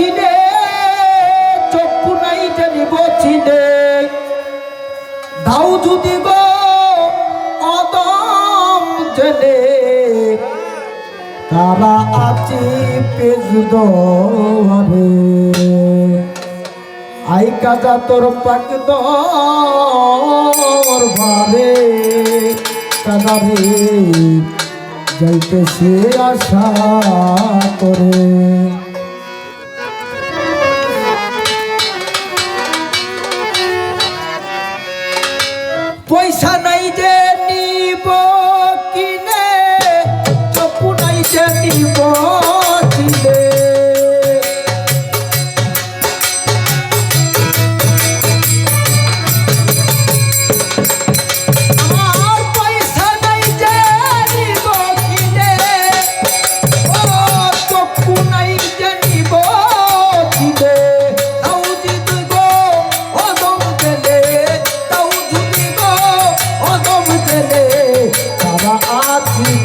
চিনে চক্ষু নাই জানিব চিনে দাও যদি গো অদম জেনে তারা আছি পেজ দরে আই কাজা তোর পাক দর ভারে। কাজা রে, যাইতেছে আশা করে।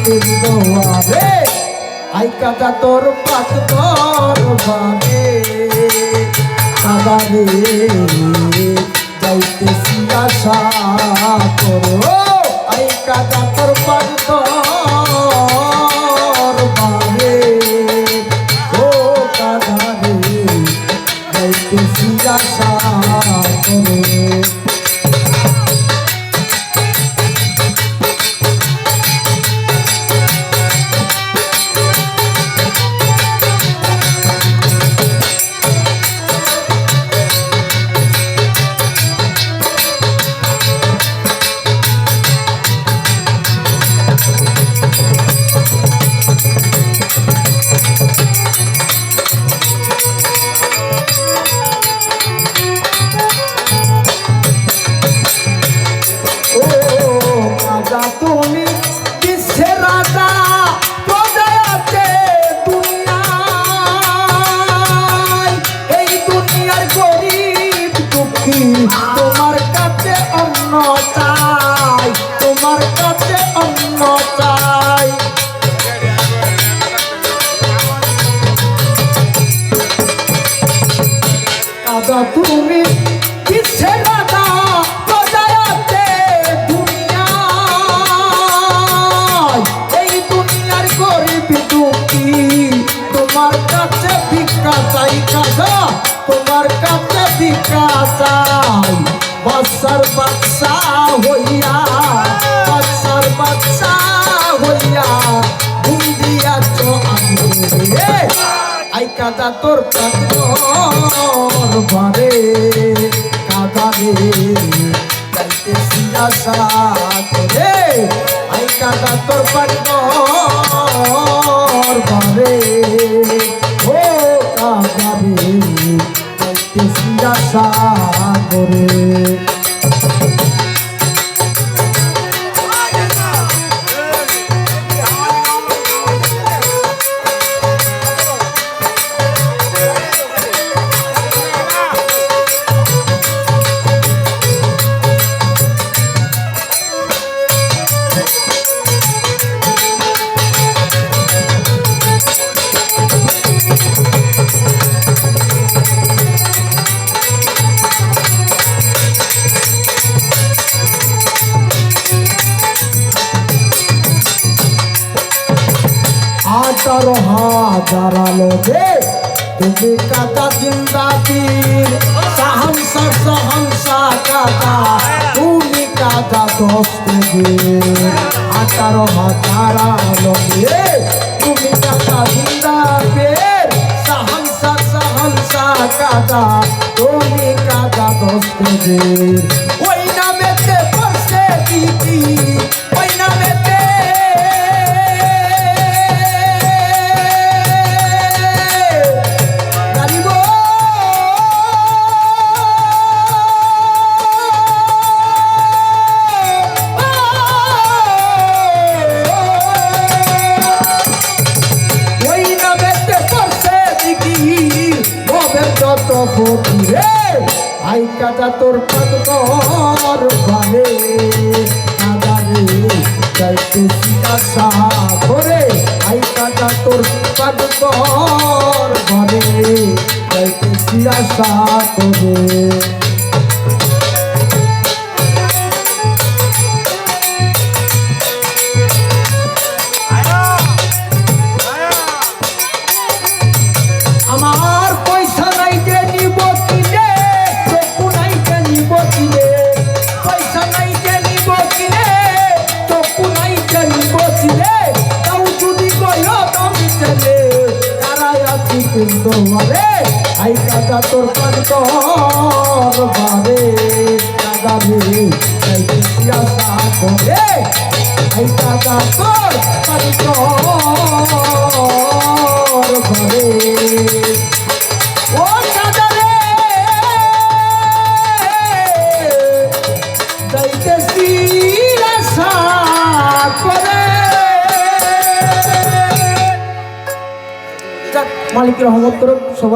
আছি দুয়ারে আই কাদা তোর পাত তোর বানে কাদারে যাইতেছি আশা করো আই কাদা তোর পাত তোর কাছে ভিক্ষা চাই বৎসর বাচ্চা হইয়া, বৎসর বাচ্চা হইয়া ঘুম দিয়াছ আমি আই কাদা তোর পাতর বারে কাদা রে, যাইতে সিয়াসা করে আই কাদা তোর পাতর বারে আঠারো হাজার আলোকে তুমি কাটা জিন্দাতির সাহংসা সাহংসা কাটা তুমি কাটা দশ দিন আঠারো হাজার আলোকে তুমি কাটা জিন্দাতির সাহংসা সাহংসা কাটা তুমি কাটা দশ ভবের রে আই কাটা তোর পাতর বানে কাদারে যাইতে সিকাশা করে, আই কাটা তোর পাতর বানে যাইতেছি আশা করে। মারে আই কাকা তোর কান্তর বারে। দাদা রে যাইতেছি আশা করে। আই কাকা তোর কান্তর বারে। যাক, মালিকের রহমত করুক সবাই